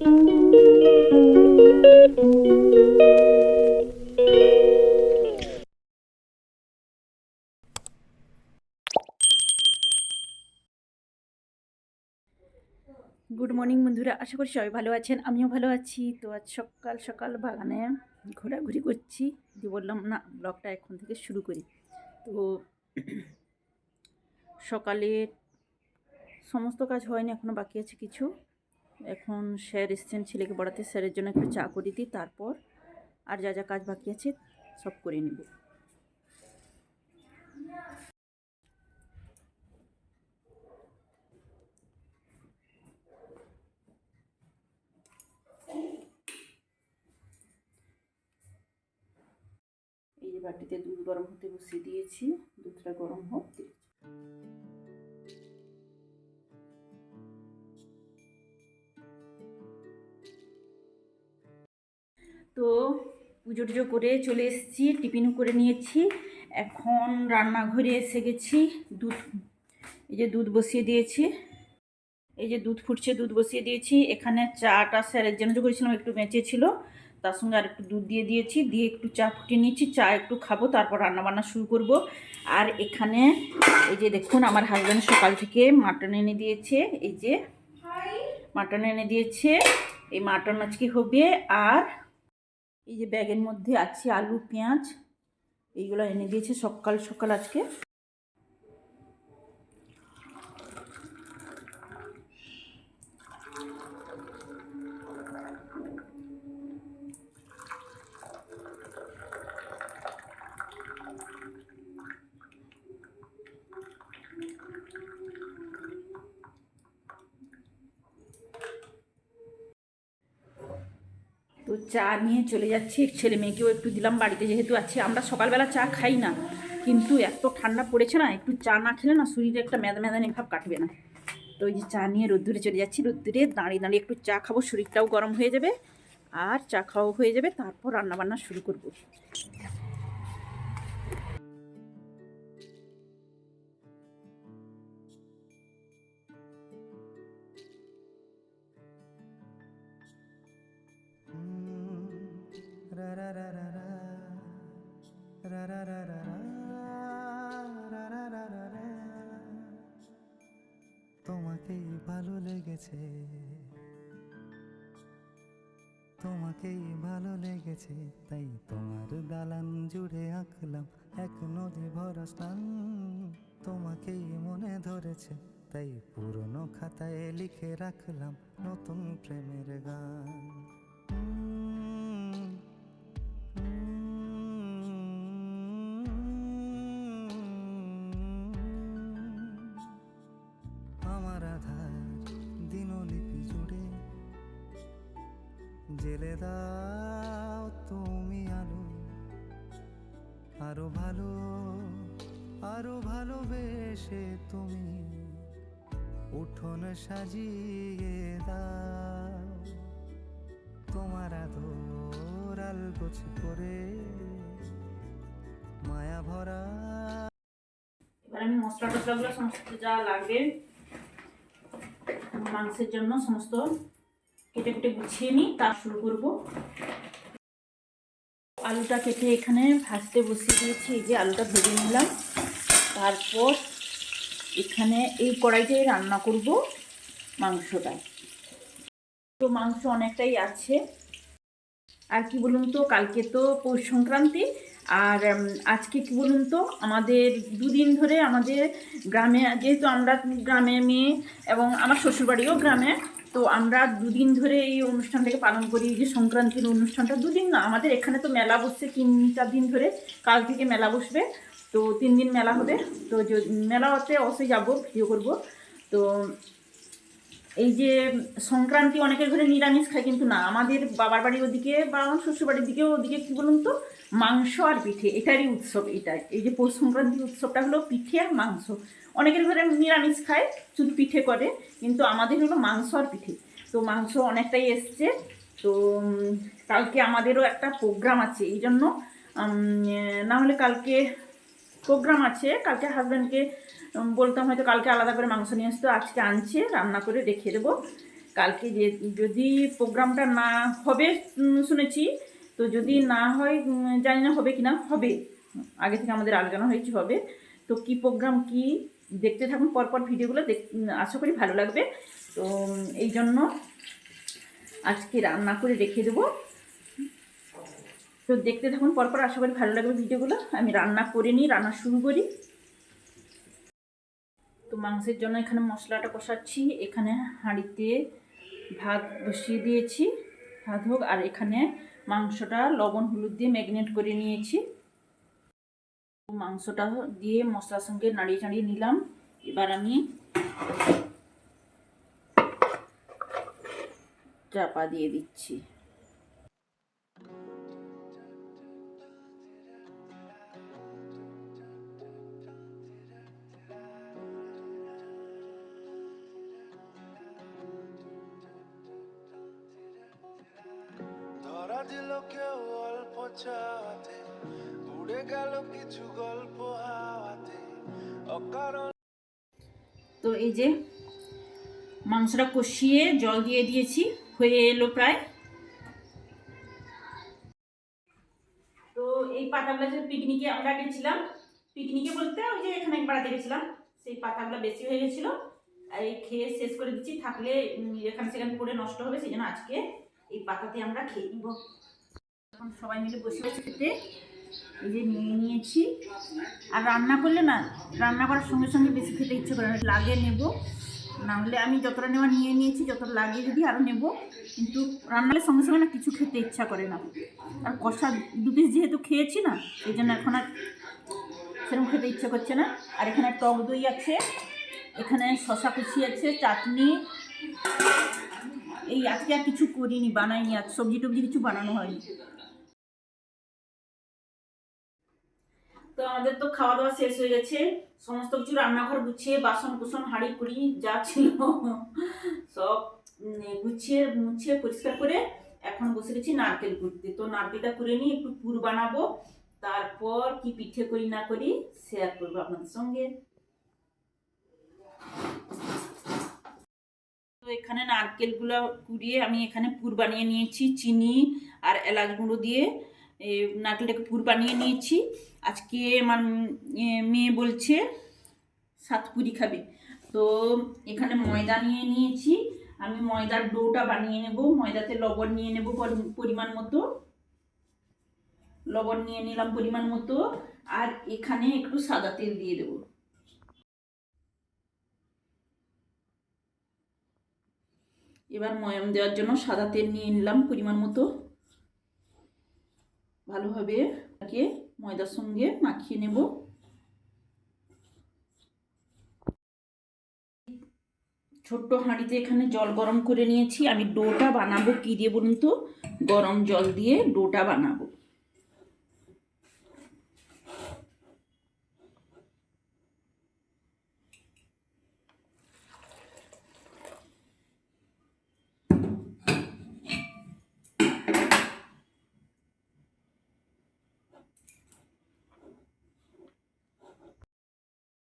Good morning বন্ধুরা। আশা করি সবাই ভালো আছেন। আমিও ভালো আছি। তো আজ সকাল সকাল বাগানে ঘোরাঘুরি করছি। দিয়ে বললাম, না, ব্লগটা এখন থেকে শুরু করি। তো সকালে সমস্ত কাজ হয়নি এখনও বাকি আছে কিছু। এখন স্যার এসছেন ছেলেকে পড়াতে, স্যারের জন্য একটু চা করে দিই, তারপর আর যা যা কাজ বাকি আছে সব করে নেব। এই যে বাটিতে দুধ গরম হতে বসিয়ে দিয়েছি, দুধটা গরম হোক। দিয়ে- পুজো টুজো করে চলে এসেছি টিফিনও করে নিয়েছি। এখন রান্নাঘরে এসে গেছি দুধ এই যে দুধ বসিয়ে দিয়েছি। এই যে দুধ ফুটছে দুধ বসিয়ে দিয়েছি। এখানে চাটা স্যারের জন্য যে করেছিলাম একটু বেঁচে ছিল তার সঙ্গে আর একটু দুধ দিয়ে দিয়েছি। দিয়ে একটু চা ফুটিয়ে নিয়েছি চা একটু খাব তারপর রান্না বান্না শুরু করব। আর এখানে এই যে দেখুন আমার হাজব্যান্ড সকাল থেকে মাটন এনে দিয়েছে। এই যে মাটন এনে দিয়েছে। এই মাটন আজকে হবে আর এই যে ব্যাগের মধ্যে আছে আলু পেঁয়াজ এইগুলো এনে দিয়েছে সকাল সকাল আজকে। চা নিয়ে চলে যাচ্ছি। ছেলে মেয়েকেও একটু দিলাম বাড়িতে, যেহেতু আছে। আমরা সকালবেলা চা খাই না। কিন্তু এত ঠান্ডা পড়েছে না, একটু চা না খেলে না শরীরে একটা মেদা মেদানি ভাব কাটবে না। তো ওই যে চা নিয়ে রোদ্দুরে চলে যাচ্ছি। রোদ্দুরে দাঁড়িয়ে দাঁড়িয়ে একটু চা খাব, শরীরটাও গরম হয়ে যাবে। আর চা খাওয়া হয়ে যাবে। তারপর রান্নাবান্না শুরু করব। তোমাকেই ভালো লেগেছে, তাই তোমার দালান জুড়ে আঁকলাম এক নদী ভরা স্নান তোমাকেই মনে ধরেছে, তাই পুরনো খাতায় লিখে রাখলাম নতুন প্রেমের গান। আরও ভালো, আরও ভালোবেসে তুমি উঠোন সাজিয়ে দাও। তোমার আদর আলগোছ করে মায়া ভরা। এবার আমি মশলা টসলাগুলো সমস্ত যা লাগবে, মাংসের জন্য সমস্ত কেটে কেটে গুছিয়ে নিই তা শুরু করব। আলুটা কেটে এখানে ভাজতে বসিয়ে দিয়েছি, এই যে আলুটা ভেজে নিলাম। তারপর এখানে এই কড়াইতে রান্না করব মাংসটা। তো মাংস অনেকটাই আছে। আর কি বলুন তো, কালকে তো পৌষ সংক্রান্তি, আর আজকে কি বলুন তো, আমাদের দুদিন ধরে আমাদের গ্রামে, যেহেতু আমরা গ্রামে মেয়ে এবং আমার শ্বশুরবাড়িও গ্রামে তো আমরা দুদিন ধরে এই অনুষ্ঠানটাকে পালন করি, এই যে সংক্রান্তির অনুষ্ঠানটা। দুদিন না, আমাদের এখানে তো মেলা বসছে তিন চার দিন ধরে কাল থেকে মেলা বসবে। তো তিন দিন মেলা হবে। তো মেলাতে অবশ্যই যাব, ভিডিও করব। তো এই যে সংক্রান্তি অনেকের ঘরে নিরামিষ খায়, কিন্তু না, আমাদের বাবার বাড়ির ওদিকে বা আমার শ্বশুর বাড়ির দিকেও ওদিকে কী বলুন তো? মাংস আর পিঠে, এটারই উৎসব এটাই এই যে পৌষ সংক্রান্তি উৎসবটা হলো পিঠে আর মাংস। অনেকের ঘরে নিরামিষ খায় শুধু পিঠে করে, কিন্তু আমাদের হলো মাংস আর পিঠে। তো মাংস অনেকটাই এসছে। তো কালকে আমাদেরও একটা প্রোগ্রাম আছে, এই জন্য না হলে কালকে প্রোগ্রাম আছে। কালকে হাজব্যান্ডকে বলতাম হয়তো কালকে আলাদা করে মাংস নিয়ে আসতো, আজকে আনছে, রান্না করে রেখে দেবো। কালকে যে, যদি প্রোগ্রামটা না হবে শুনেছি তো যদি না হয় জানি না হবে কি না হবে। আগে থেকে আমাদের আলোচনা হয়েছে, হবে। তো কি প্রোগ্রাম কি, দেখতে থাকুন, পরপর ভিডিওগুলো দেখ আশা করি ভালো লাগবে। তো এই জন্য আজকে রান্না করে রেখে দেবো। তো দেখতে থাকুন, পরপর আশা করি ভালো লাগবে ভিডিওগুলো। আমি রান্না করে নিই, রান্না শুরু করি। তো মাংসের জন্য এখানে মশলাটা কষাচ্ছি। এখানে হাঁড়িতে ভাত বসিয়ে দিয়েছি। ভাত হোক, আর এখানে মাংসটা লবণ হলুদ দিয়ে ম্যাগনেট করে নিয়েছি। মাংসটা দিয়ে মশলার সঙ্গে নাড়িয়ে চাড়িয়ে নিলাম। এবার আমি চাপা দিয়ে দিচ্ছি। কেউ অল্প চাওয়াতে, উড়ে গেল কিছু গল্প অকারণ তো এই যে মাংসটা কষিয়ে জল দিয়ে দিয়েছি, হয়ে এলো প্রায়। তো এই পাতাগুলো যে পিকনিকে আমরা গেছিলাম, পিকনিকে বলতে ওই যে এখানে বেড়াতে গেছিলাম সেই পাতাগুলো বেশি হয়ে গেছিল। আর এই খেয়ে শেষ করে দিচ্ছি, থাকলে এখানে সেখানে পড়ে নষ্ট হবে, সেই জন্য আজকে এই পাতাতে আমরা খেয়ে নিব। এখন সবাই মিলে বসে বসে খেতে। এই যে নিয়ে নিয়েছি। আর রান্না করলে না, রান্না করার সঙ্গে সঙ্গে বেশি খেতে ইচ্ছে করে লাগে নেব। না হলে আমি যতটা নেওয়া নিয়ে নিয়েছি যতটা লাগে যদি আরও নেব। কিন্তু রান্নার সঙ্গে সঙ্গে না কিছু খেতে ইচ্ছা করে না। আর কষা দু পিস যেহেতু খেয়েছি না এই জন্য এখন আর সেরকম খেতে ইচ্ছে করছে না। আর এখানে টক দই আছে, এখানে শশা কুচি আছে, চাটনি। এই আজকে আর কিছু করিনি, বানাইনি আর সবজি টবজি কিছু বানানো হয়নি। তো আমাদের তো খাওয়া দাওয়া শেষ হয়ে গেছে। সমস্ত কিছু রান্নাঘর গুছিয়ে বাসন কুসন হাঁড়ি, কুড়ি, যা ছিল সব গুছিয়ে, মুছিয়ে, পরিষ্কার করে এখন বসে গেছি নারকেল কুড়তে তো নারকেলটা করে নিয়ে একটু পুর বানাবো, তারপর কি পিঠে করি না করি শেয়ার করব আপনাদের সঙ্গে। এখানে নারকেলগুলো কুড়িয়ে আমি এখানে পুর বানিয়ে নিয়েছি, চিনি আর এলাচ গুঁড়ো দিয়ে। নারকেলটাকে পুর বানিয়ে নিয়েছি। আজকে আমার মেয়ে বলছে, সাতপুরি খাবে। তো এখানে ময়দা নিয়ে নিয়েছি। আমি ময়দার ডোটা বানিয়ে নেব। ময়দাতে লবণ নিয়ে নেব পরি- পরিমাণ মতো। লবণ নিয়ে নিলাম পরিমাণ মতো। আর এখানে একটু সাদা তেল দিয়ে দেবো। এবার ময়ম দেওয়ার জন্য সাদা তেল নিয়ে নিলাম পরিমাণ মতো। ভালোভাবে তাকে ময়দার সঙ্গে মাখিয়ে নেব। ছোট্ট হাঁড়িতে এখানে জল গরম করে নিয়েছি। আমি ডোটা বানাবো, কী দিয়ে বলুন তো? গরম জল দিয়ে ডোটা বানাবো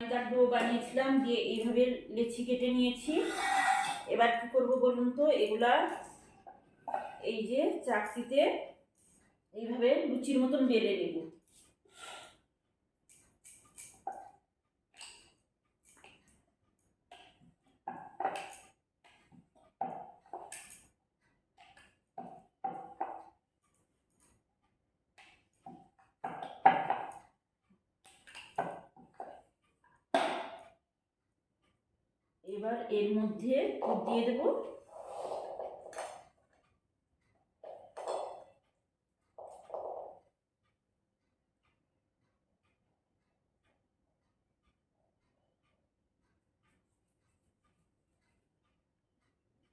ময়দার ডো বানিয়েছিলাম, দিয়ে এইভাবে লেচি কেটে নিয়েছি। এবার কি করব বলুন তো? এগুলা এই যে চাকসিতে এইভাবে লুচির মতন বেলে নেব। এবার এর মধ্যে দিয়ে দেবো।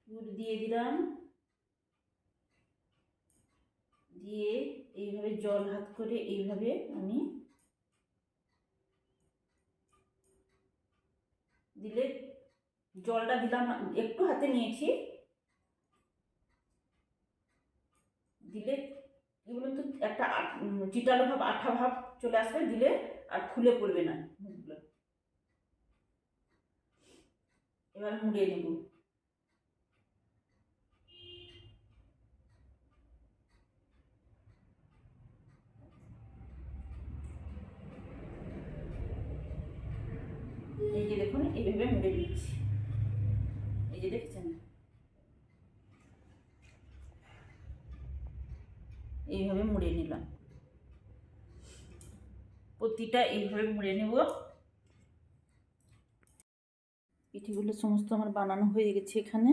দুধ দিয়ে দিলাম। দিয়ে এইভাবে জল হাত করে এইভাবে আমি দিলে জলটা দিলাম, একটু হাতে নিয়েছি। দিলে কি বলুন তো, একটা চিটালো ভাব, আঠা ভাব চলে আসবে, দিলে আর খুলে পড়বে না। এবার মুড়িয়ে নেব এইভাবে মুড়ে নিলাম প্রতিটা এইভাবে মুড়ে নেব। পিঠেগুলো সমস্ত আমার বানানো হয়ে গেছে এখানে।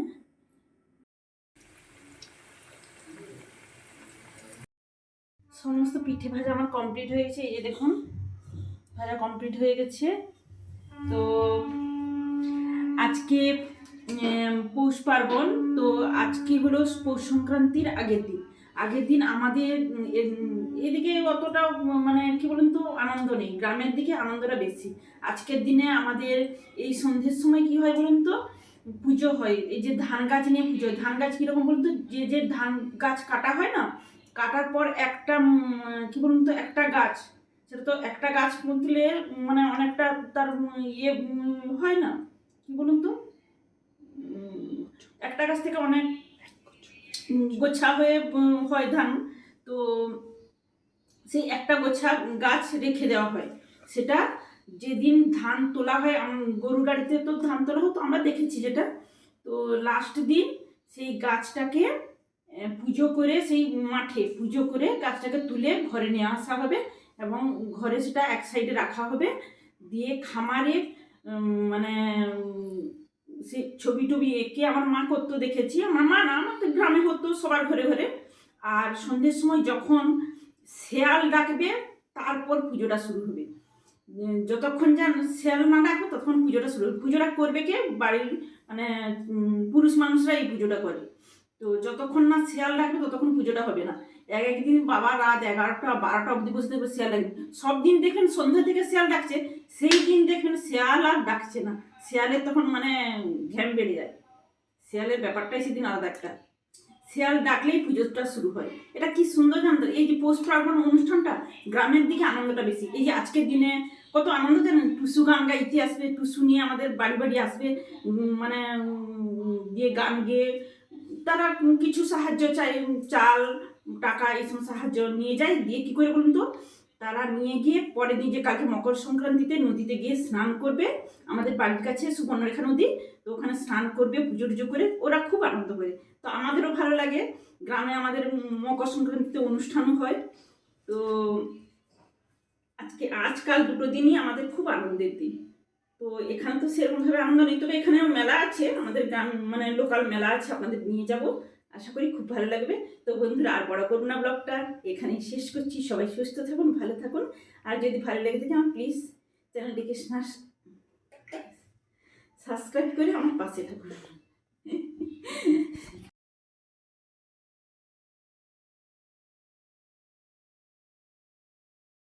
সমস্ত পিঠে ভাজা আমার কমপ্লিট হয়ে গেছে এই যে দেখুন ভাজা কমপ্লিট হয়ে গেছে। তো আজকে পৌষ পার্বণ তো আজকে হলো পৌষ সংক্রান্তির আগের দিন। আগের দিন আমাদের এদিকে অতটা মানে কি বলুন তো, আনন্দ নেই। গ্রামের দিকে আনন্দটা বেশি। আজকের দিনে আমাদের এই সন্ধ্যের সময় কি হয় বলুন তো? পুজো হয়। এই যে ধান গাছ নিয়ে পুজো হয়। ধান গাছ কীরকম বলুন তো? যে যে ধান গাছ কাটা হয় না, কাটার পর একটা কি বলুন তো, একটা গাছ, সেটা তো একটা গাছ তুলে মানে অনেকটা তার ইয়ে হয় না? কি বলুন তো? একটা গাছ থেকে অনেক গোছা হয়ে হয় ধান। তো সেই একটা গোছা গাছ রেখে দেওয়া হয়। সেটা যেদিন ধান তোলা হয় গরুর গাড়িতে তো ধান তোলা হতো, আমরা দেখেছি যেটা। তো লাস্ট দিন সেই গাছটাকে পুজো করে সেই মাঠে পুজো করে গাছটাকে তুলে ঘরে নিয়ে আসা হবে এবং ঘরে সেটা এক সাইডে রাখা হবে। দিয়ে খামারে মানে সে ছবি টবি এঁকে আমার মা করতো দেখেছি। আমার মা না, আমার গ্রামে হতো সবার ঘরে ঘরে। আর সন্ধ্যের সময় যখন শেয়াল ডাকবে, তারপর পুজোটা শুরু হবে। যতক্ষণ যেন শেয়াল না ডাকবে, ততক্ষণ পুজোটা শুরু হবে। পুজোটা করবে কে? বাড়ির মানে পুরুষ মানুষরা এই পুজোটা করে। তো যতক্ষণ না শেয়াল ডাকবে, ততক্ষণ পুজোটা হবে না। এক একদিন বাবা রাত এগারোটা, বারোটা অবধি বসে থাকবে শেয়াল ডাকবে। সব দিন দেখবেন সন্ধ্যা থেকে শেয়াল ডাকছে, সেই দিন দেখবেন শেয়াল আর ডাকছে না। শেয়ালের তখন মানে ঘ্যাম বেড়ে যায়। শেয়ালের ব্যাপারটাই সেদিন আলাদা একটা। শেয়াল ডাকলেই পুজোটা শুরু হয়। এটা কি সুন্দর জানতো? এই যে পোস্ট পার্বণ অনুষ্ঠানটা, গ্রামের দিকে আনন্দটা বেশি। এই যে আজকের দিনে কত আনন্দ জানেন টুসু গান গাইতে আসবে, টুসু নিয়ে আমাদের বাড়ি বাড়ি আসবে মানে গিয়ে গান গেয়ে তারা কিছু সাহায্য চাই, চাল, টাকা এইসব সাহায্য নিয়ে যায়। দিয়ে কি করে বলুন তো? তারা নিয়ে গিয়ে পরে দিন যে কালকে মকর সংক্রান্তিতে নদীতে গিয়ে স্নান করবে, আমাদের বাড়ির কাছে সুবর্ণরেখা নদী, তো ওখানে স্নান করবে, পুজো টুজো করে ওরা খুব আনন্দ করে। তো আমাদেরও ভালো লাগে, গ্রামে আমাদের মকর সংক্রান্তিতে অনুষ্ঠানও হয়। তো আজকে, আজকাল দুটো দিনই আমাদের খুব আনন্দের দিন। তো এখানে তো সেরকমভাবে আনন্দ নেই, তবে এখানেও মেলা আছে, আমাদের গ্রাম মানে লোকাল মেলা আছে, আপনাদের নিয়ে যাব। আশা করি খুব ভালো লাগবে। তো বন্ধুরা, আর বড় করুন না ব্লগটা। এখানেই শেষ করছি। সবাই সুস্থ থাকুন, ভালো থাকুন। আর যদি ভালো লেগে থাকে, আমার প্লিজ চ্যানেলটিকে সাবস্ক্রাইব করে আমার পাশে থাকুন।